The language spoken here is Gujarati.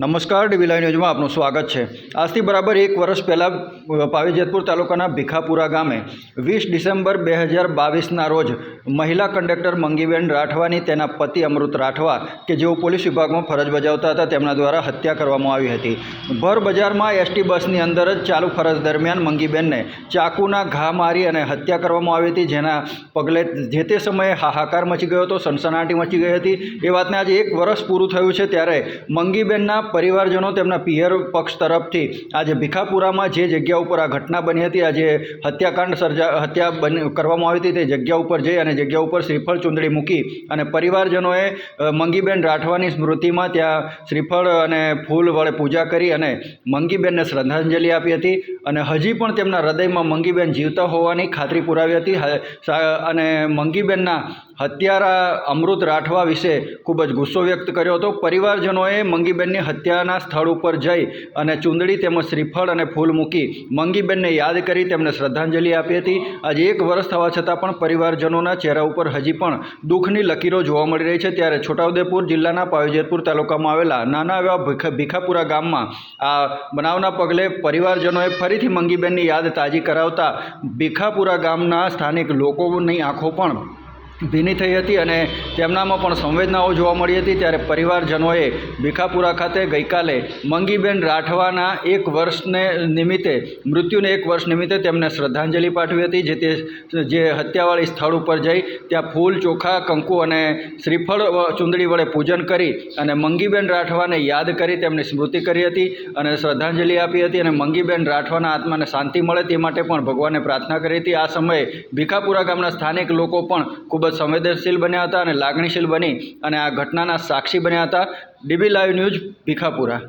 નમસ્કાર ડીવી ન્યૂઝમાં આપનું સ્વાગત છે. આજથી બરાબર એક વર્ષ પહેલાં પાવીજેતપુર તાલુકાના ભીખાપુરા ગામે વીસ ડિસેમ્બર બે હજાર બાવીસના રોજ મહિલા કંડક્ટર મંગીબેન રાઠવાની, તેના પતિ અમૃત રાઠવા કે જેઓ પોલીસ વિભાગમાં ફરજ બજાવતા હતા, તેમના દ્વારા હત્યા કરવામાં આવી હતી. ભર બજારમાં એસટી બસની અંદર જ ચાલુ ફરજ દરમિયાન મંગીબેનને ચાકુના ઘા મારી અને હત્યા કરવામાં આવી હતી, જેના પગલે જે તે સમયે હાહાકાર મચી ગયો હતો, સનસનાટી મચી ગઈ હતી. એ વાતને આજે એક વર્ષ પૂરું થયું છે, ત્યારે મંગીબેનના પરિવારજનો તેમના પિયર પક્ષ તરફથી આજે ભીખાપુરામાં જે જગ્યા ઉપર આ ઘટના બની હતી, આજે હત્યાકાંડ સર્જા, હત્યા બની, કરવામાં આવી હતી, તે જગ્યા ઉપર જઈ અને જગ્યા ઉપર શ્રીફળ ચૂંદડી મૂકી અને પરિવારજનોએ મંગીબેન રાઠવાની સ્મૃતિમાં ત્યાં શ્રીફળ અને ફૂલ વડે પૂજા કરી અને મંગીબેનને શ્રદ્ધાંજલિ આપી હતી અને હજી પણ તેમના હૃદયમાં મંગીબેન જીવતા હોવાની ખાતરી પુરાવી હતી. અને મંગીબેનના હત્યારા અમૃત રાઠવા વિશે ખૂબ જ ગુસ્સો વ્યક્ત કર્યો હતો. પરિવારજનોએ મંગીબેનની હત્યાના સ્થળ ઉપર જઈ અને ચૂંદડી તેમજ શ્રીફળ અને ફૂલ મૂકી મંગીબેનને યાદ કરી તેમને શ્રદ્ધાંજલિ આપી હતી. આજે એક વર્ષ થવા છતાં પણ પરિવારજનોના ચહેરા ઉપર હજી પણ દુઃખની લકીરો જોવા મળી રહી છે. ત્યારે છોટાઉદેપુર જિલ્લાના પાવીજેતપુર તાલુકામાં આવેલા નાના એવા ભીખા, ભીખાપુરા ગામમાં આ બનાવના પગલે પરિવારજનોએ ફરીથી મંગીબેનની યાદ તાજી કરાવતા ભીખાપુરા ગામના સ્થાનિક લોકોની આંખો પણ ભીની થઈ હતી અને તેમનામાં પણ સંવેદનાઓ જોવા મળી હતી. ત્યારે પરિવારજનોએ ભીખાપુરા ખાતે ગઈકાલે મંગીબેન રાઠવાના એક વર્ષને નિમિત્તે, મૃત્યુને એક વર્ષ નિમિત્તે તેમને શ્રદ્ધાંજલિ પાઠવી હતી. જે તે, જે હત્યાવાળી સ્થળ ઉપર જઈ ત્યાં ફૂલ ચોખા, કંકુ અને શ્રીફળ ચૂંદડી વડે પૂજન કરી અને મંગીબેન રાઠવાને યાદ કરી તેમની સ્મૃતિ કરી હતી અને શ્રદ્ધાંજલિ આપી હતી અને મંગીબેન રાઠવાના આત્માને શાંતિ મળે તે માટે પણ ભગવાનને પ્રાર્થના કરી હતી. આ સમયે ભીખાપુરા ગામના સ્થાનિક લોકો પણ જ સંવેદનશીલ બન્યા હતા અને લાગણીશીલ બની અને આ ઘટનાના સાક્ષી બન્યા હતા. DB live news Bhikhapura.